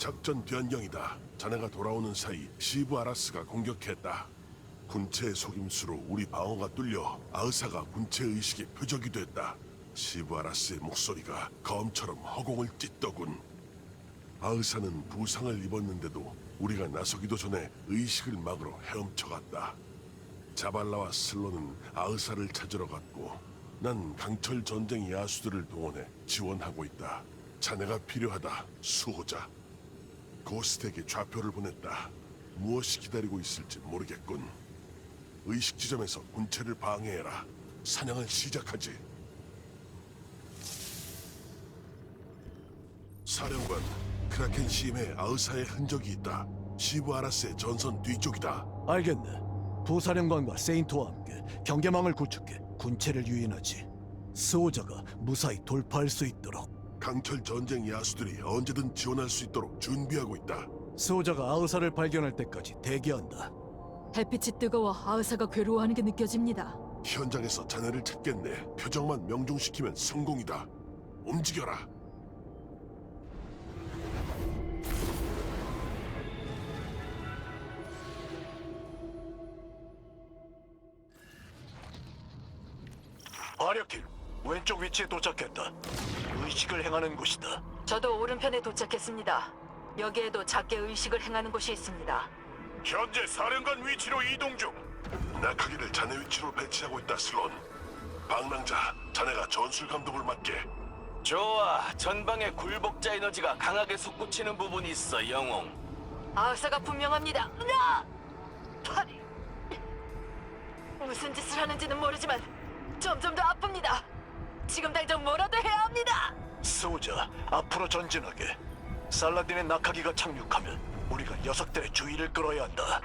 작전 변경이다. 자네가 돌아오는 사이 시브 아라스가 공격했다. 군체의 속임수로 우리 방어가 뚫려 아으사가 군체 의식의 표적이 됐다. 시브 아라스의 목소리가 검처럼 허공을 찢더군. 아으사는 부상을 입었는데도 우리가 나서기도 전에 의식을 막으러 헤엄쳐갔다. 자발라와 슬로는 아으사를 찾으러 갔고 난 강철 전쟁 야수들을 동원해 지원하고 있다. 자네가 필요하다, 수호자. 고스트에게 좌표를 보냈다. 무엇이 기다리고 있을지 모르겠군. 의식 지점에서 군체를 방해해라. 사냥을 시작하지. 사령관, 크라켄 시임에 아으사의 흔적이 있다. 시브 아라스의 전선 뒤쪽이다. 알겠네. 부사령관과 세인트와 함께 경계망을 구축해 군체를 유인하지. 수호자가 무사히 돌파할 수 있도록. 강철 전쟁 야수들이 언제든 지원할 수 있도록 준비하고 있다. 수호자가 아우사를 발견할 때까지 대기한다. 햇빛이 뜨거워 아으사가 괴로워하는 게 느껴집니다. 현장에서 자네를 찾겠네. 표정만 명중시키면 성공이다. 움직여라. 화력팀 왼쪽 위치에 도착했다. 의식을 행하는 곳이다. 저도 오른편에 도착했습니다. 여기에도 작게 의식을 행하는 곳이 있습니다. 현재 사령관 위치로 이동 중. 낙하기를 자네 위치로 배치하고 있다, 슬론. 방랑자, 자네가 전술 감독을 맡게. 좋아. 전방에 굴복자 에너지가 강하게 솟구치는 부분이 있어, 영웅. 아으사가 분명합니다. 으아! 팔이 무슨 짓을 하는지는 모르지만 점점 더 아픕니다. 지금 당장 뭐라도 해야 합니다. 수호자 앞으로 전진하게. 살라딘의 낙하기가 착륙하면 우리가 녀석들의 주의를 끌어야 한다.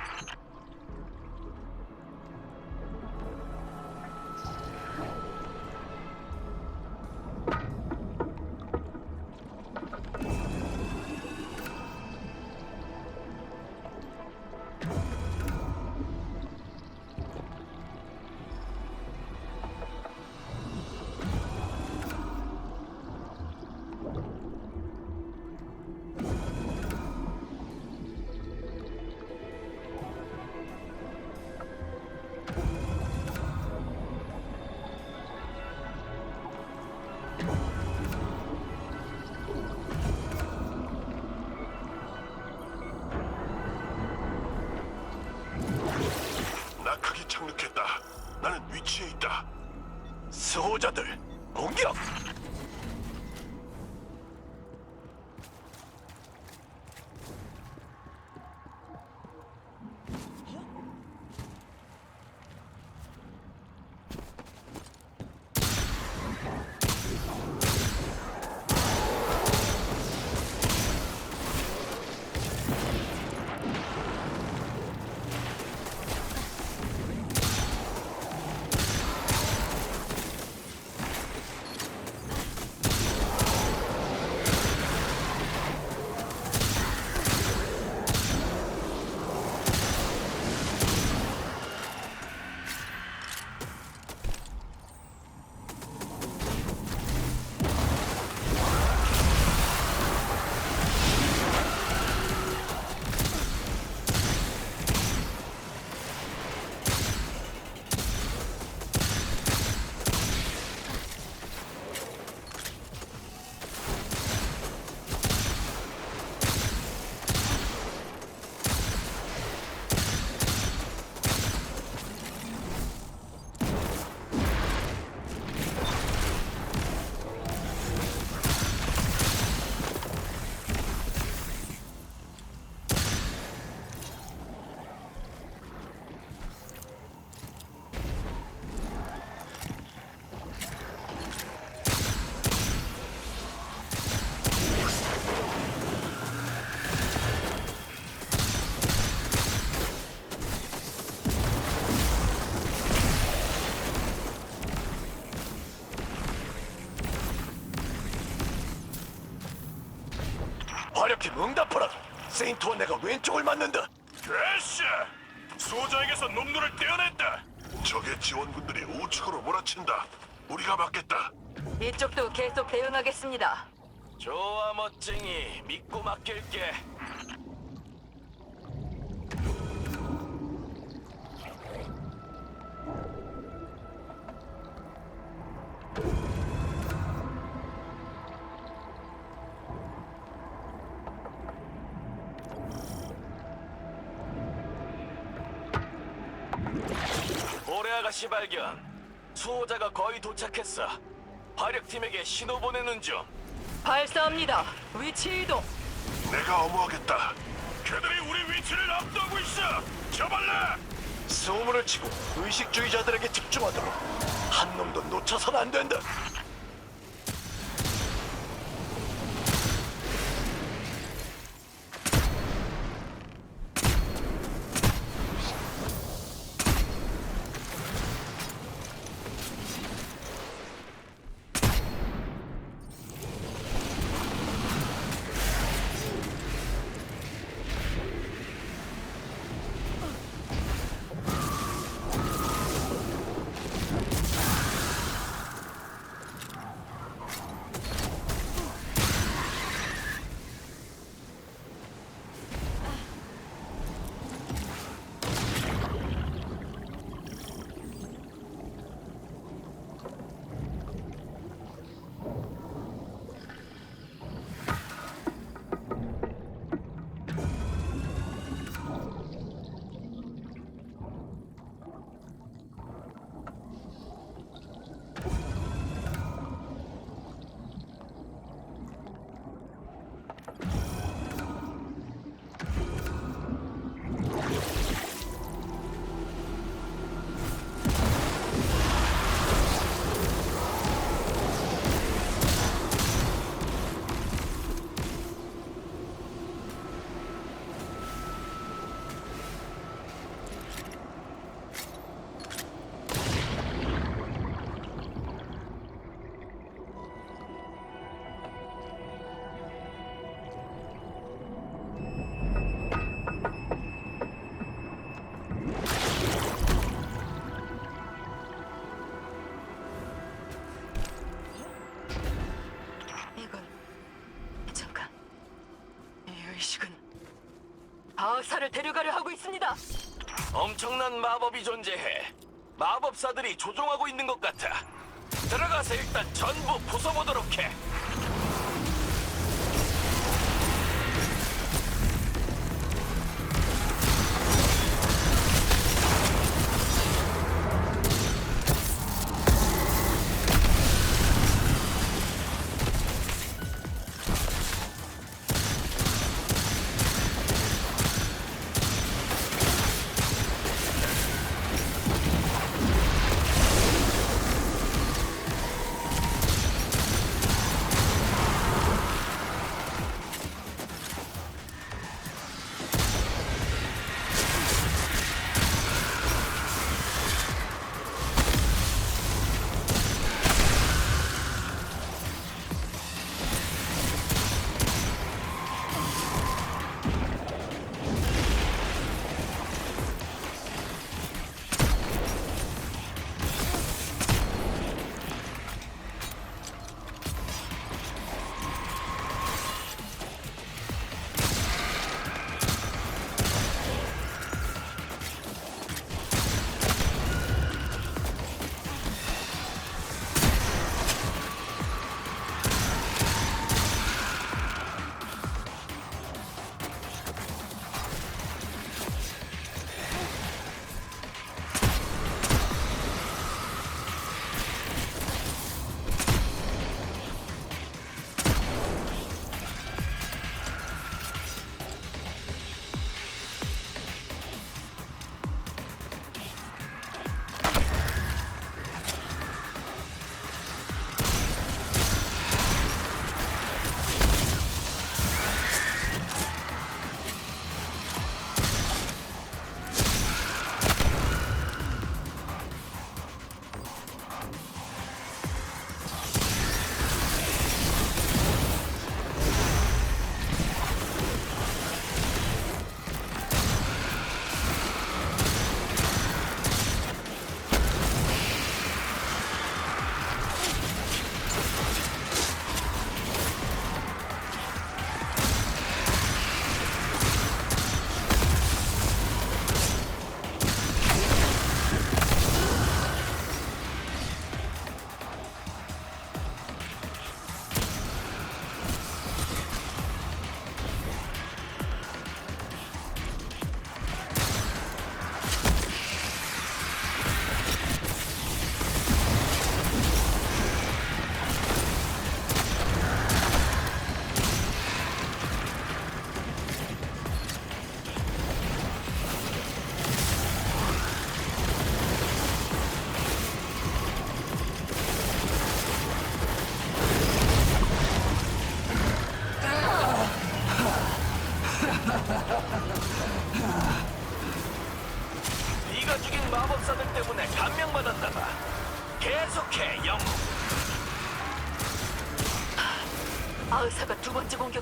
위치에 있다. 수호자들 공격! 응답하라! 세인트와 내가 왼쪽을 맞는다! 됐어! 소자에게서 놈들을 떼어냈다! 적의 지원군들이 우측으로 몰아친다. 우리가 막겠다. 이쪽도 계속 대응하겠습니다. 좋아 멋쟁이 믿고 맡길게. 아가씨 발견. 수호자가 거의 도착했어. 화력팀에게 신호 보내는 중. 발사합니다. 위치 이동. 내가 어무하겠다. 그들이 우리 위치를 압도하고 있어. 저발라. 소문을 치고 의식주의자들에게 집중하도록 한 놈도 놓쳐선 안 된다. 아사를 데려가려 하고 있습니다. 엄청난 마법이 존재해. 마법사들이 조종하고 있는 것 같아. 들어가서 일단 전부 부숴보도록 해.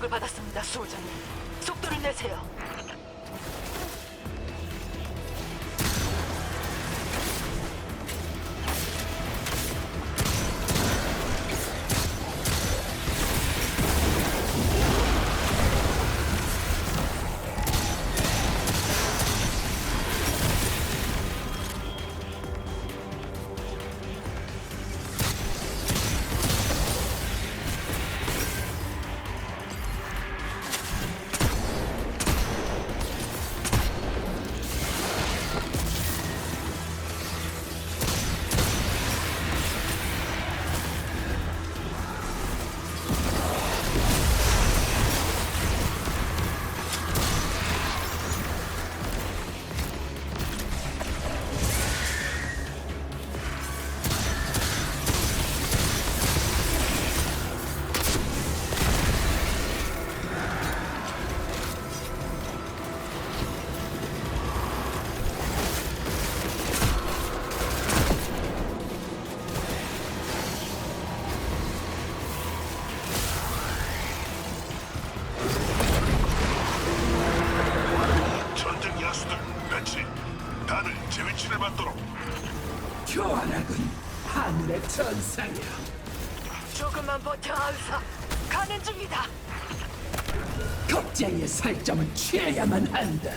공격을 받았습니다, 수호자님. 속도를 내세요. 가는 중이다. 겁쟁이의 살점은 취해야만 한다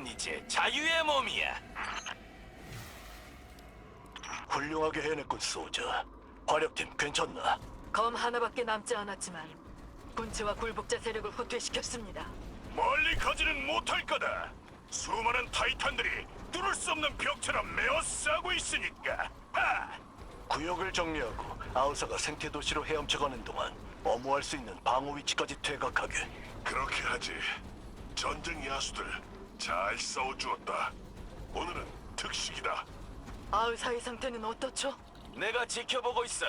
아가씨는 이제 자유의 몸이야. 훌륭하게 해냈군 소자. 화력팀 괜찮나? 검 하나밖에 남지 않았지만 군체와 굴복자 세력을 후퇴시켰습니다. 멀리 가지는 못할 거다. 수많은 타이탄들이 뚫을 수 없는 벽처럼 메어 싸고 있으니까. 하! 구역을 정리하고 아우사가 생태 도시로 헤엄쳐가는 동안 엄호할 수 있는 방어 위치까지 퇴각하게. 그렇게 하지. 전쟁 야수들 잘 싸워주었다. 오늘은 특식이다. 아으사의 상태는 어떻죠? 내가 지켜보고 있어.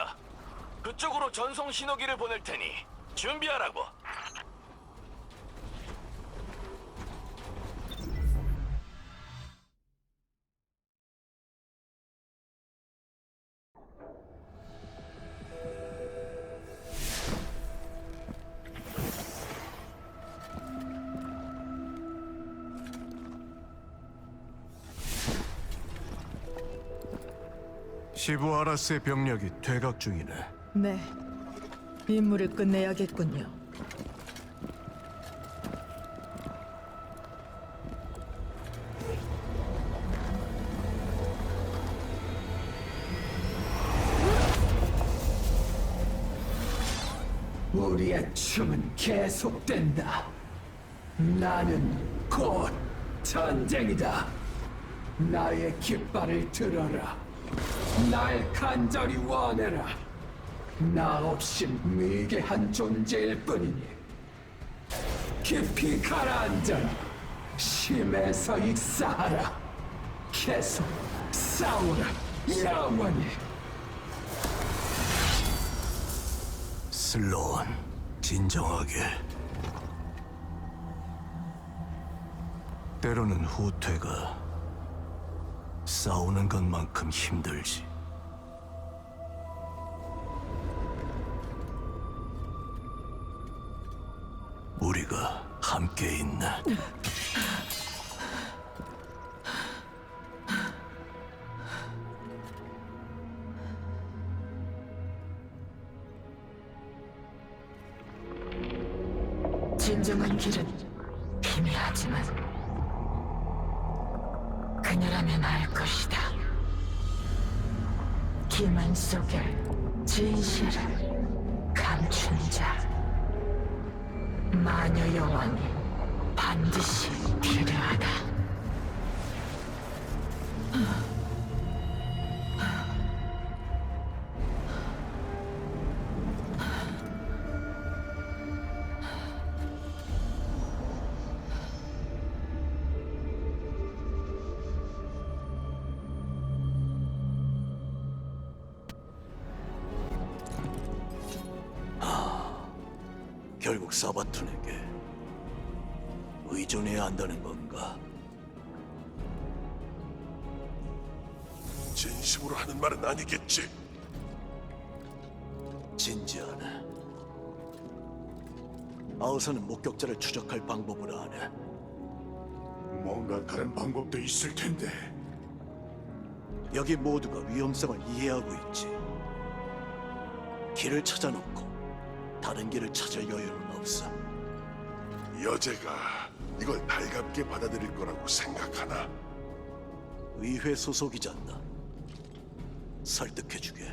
그쪽으로 전송 신호기를 보낼 테니 준비하라고. 시부 아라스의 병력이 퇴각 중이네. 네, 임무를 끝내야겠군요. 우리의 춤은 계속된다 나는 곧 전쟁이다 나의 깃발을 들어라 날 간절히 원해라. 나 없인 미개한 존재일 뿐이니. 깊이 가라앉아라 심에서 익사하라. 계속 싸우라 영원히. 슬로운 진정하게. 때로는 후퇴가 싸우는 것만큼 힘들지 진정한 길은 희미하지만 그녀라면 알 것이다. 기만 속에 진실을 감춘 자 마녀 여왕이 반드시 필요하다. 결국 사바툰에게 의존해야 한다는 건가? 진심으로 하는 말은 아니겠지. 진지하네. 아우사는 목격자를 추적할 방법을 아네. 뭔가 다른 방법도 있을 텐데. 여기 모두가 위험성을 이해하고 있지. 길을 찾아놓고 다른 길을 찾을 여유는 없어. 여제가 이걸 달갑게 받아들일 거라고 생각하나? 의회 소속이잖아. 설득해주게.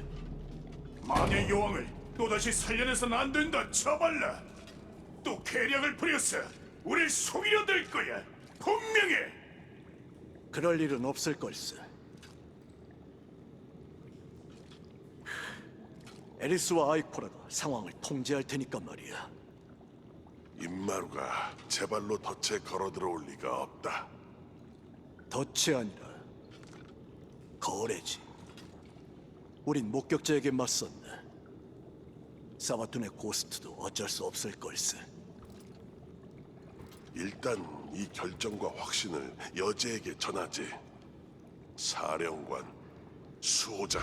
마녀 여왕을 또다시 살려내선 안 된다, 처발라. 또 계략을 부렸어. 우릴 속이려 들 거야. 분명해. 그럴 일은 없을 걸세. 에리스와 아이코라가 상황을 통제할 테니까 말이야. 임마루가 제 발로 덫에 걸어 들어올 리가 없다. 덫이 아니라 거래지. 우린 목격자에게 맞섰네. 사바툰의 고스트도 어쩔 수 없을 걸세. 일단 이 결정과 확신을 여제에게 전하지. 사령관, 수호자,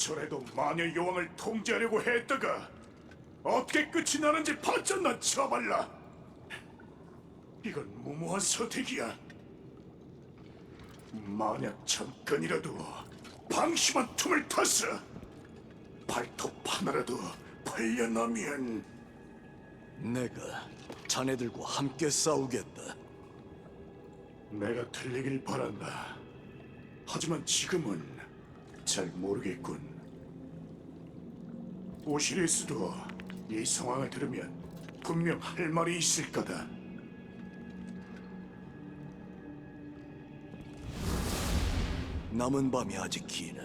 저래도 마녀 여왕을 통제하려고 했다가 어떻게 끝이 나는지 봤잖아, 처발라. 이건 무모한 선택이야. 만약 잠깐이라도 방심한 틈을 타서 발톱 하나라도 벌려나면 내가 자네들과 함께 싸우겠다. 내가 틀리길 바란다. 하지만 지금은 잘 모르겠군. 오시리스도 이 상황을 들으면 분명 할 말이 있을 거다. 남은 밤이 아직 기네.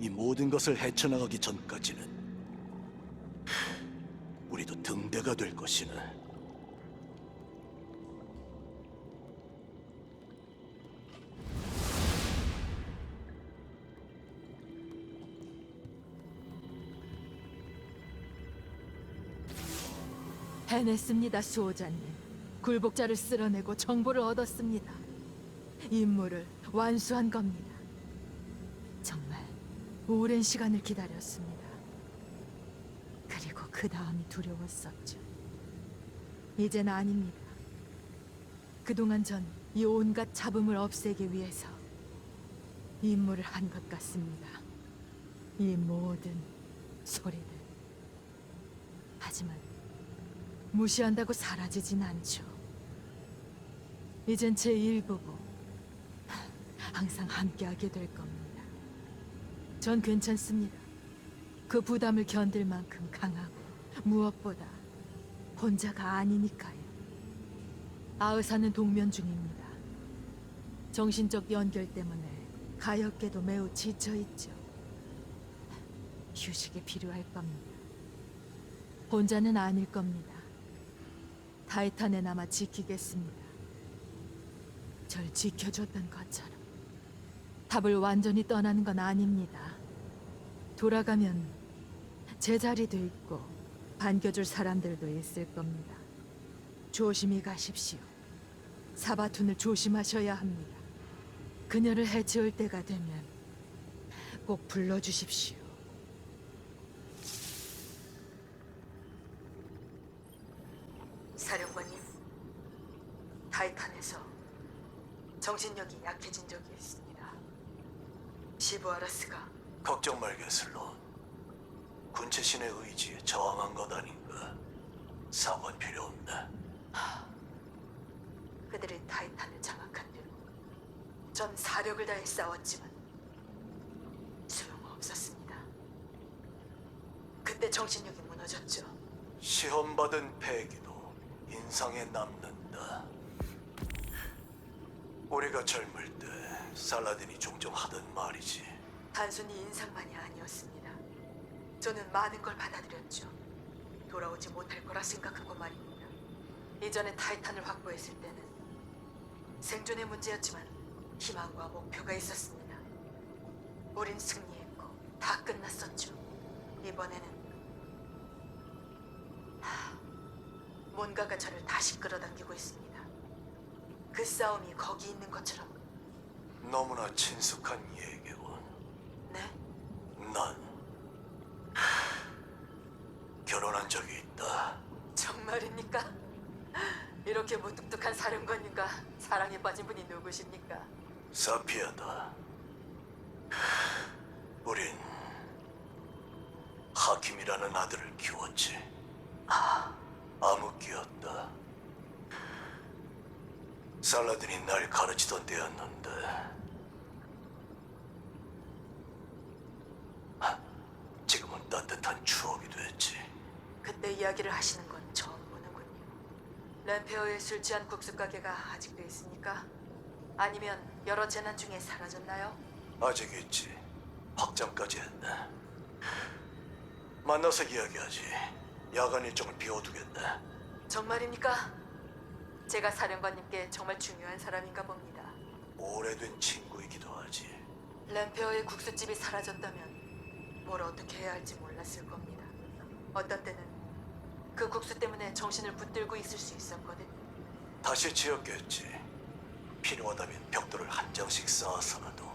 이 모든 것을 헤쳐나가기 전까지는 하, 우리도 등대가 될 것이네. 해냈습니다, 수호자님. 굴복자를 쓸어내고 정보를 얻었습니다. 임무를 완수한 겁니다. 정말 오랜 시간을 기다렸습니다. 그리고 그 다음이 두려웠었죠. 이젠 아닙니다. 그동안 전 이 온갖 잡음을 없애기 위해서 임무를 한 것 같습니다. 이 모든 소리들. 하지만 무시한다고 사라지진 않죠. 이젠 제 일부고 항상 함께하게 될 겁니다. 전 괜찮습니다. 그 부담을 견딜 만큼 강하고 무엇보다 혼자가 아니니까요. 아으사는 동면 중입니다. 정신적 연결 때문에 가엾게도 매우 지쳐 있죠. 휴식이 필요할 겁니다. 혼자는 아닐 겁니다. 타이탄에 남아 지키겠습니다. 절 지켜줬던 것처럼 답을 완전히 떠나는 건 아닙니다. 돌아가면 제자리도 있고 반겨줄 사람들도 있을 겁니다. 조심히 가십시오. 사바툰을 조심하셔야 합니다. 그녀를 해치울 때가 되면 꼭 불러주십시오. 아라스가 걱정 말게 슬론. 군체 신의 의지에 저항한 것 아닌가. 사과는 필요 없네. 그들이 타이탄을 장악한 뒤로 전 사력을 다해 싸웠지만 소용없었습니다. 그때 정신력이 무너졌죠. 시험받은 패기도 인상에 남는다. 우리가 젊을 때 살라딘이 종종 하던 말이지. 단순히 인상만이 아니었습니다. 저는 많은 걸 받아들였죠. 돌아오지 못할 거라 생각한 것 말입니다. 이전에 타이탄을 확보했을 때는 생존의 문제였지만 희망과 목표가 있었습니다. 우린 승리했고 다 끝났었죠. 이번에는 하, 뭔가가 저를 다시 끌어당기고 있습니다. 그 싸움이 거기 있는 것처럼 너무나 친숙한 얘기군. 네? 난 결혼한 적이 있다. 정말입니까? 이렇게 무뚝뚝한 사랑에 빠진 분이 누구십니까? 사피아다. 우린 하킴이라는 아들을 키웠지. 아, 암흑기였다. 살라딘이 날 가르치던 때였는데 하, 지금은 따뜻한 추억이 됐지. 그때 이야기를 하시는 건 보는군요. 램페어의 술 취한 국수 가게가 아직도 있습니까? 아니면 여러 재난 중에 사라졌나요? 아직 있지. 확장까지 했네. 만나서 이야기하지. 야간 일정을 비워두겠네. 정말입니까? 제가 사령관님께 정말 중요한 사람인가 봅니다. 오래된 친구이기도 하지. 램페어의 국수집이 사라졌다면 뭘 어떻게 해야 할지 몰랐을 겁니다. 어떤 때는 그 국수 때문에 정신을 붙들고 있을 수 있었거든요. 다시 지었겠지. 필요하다면 벽돌을 한 장씩 쌓아서라도.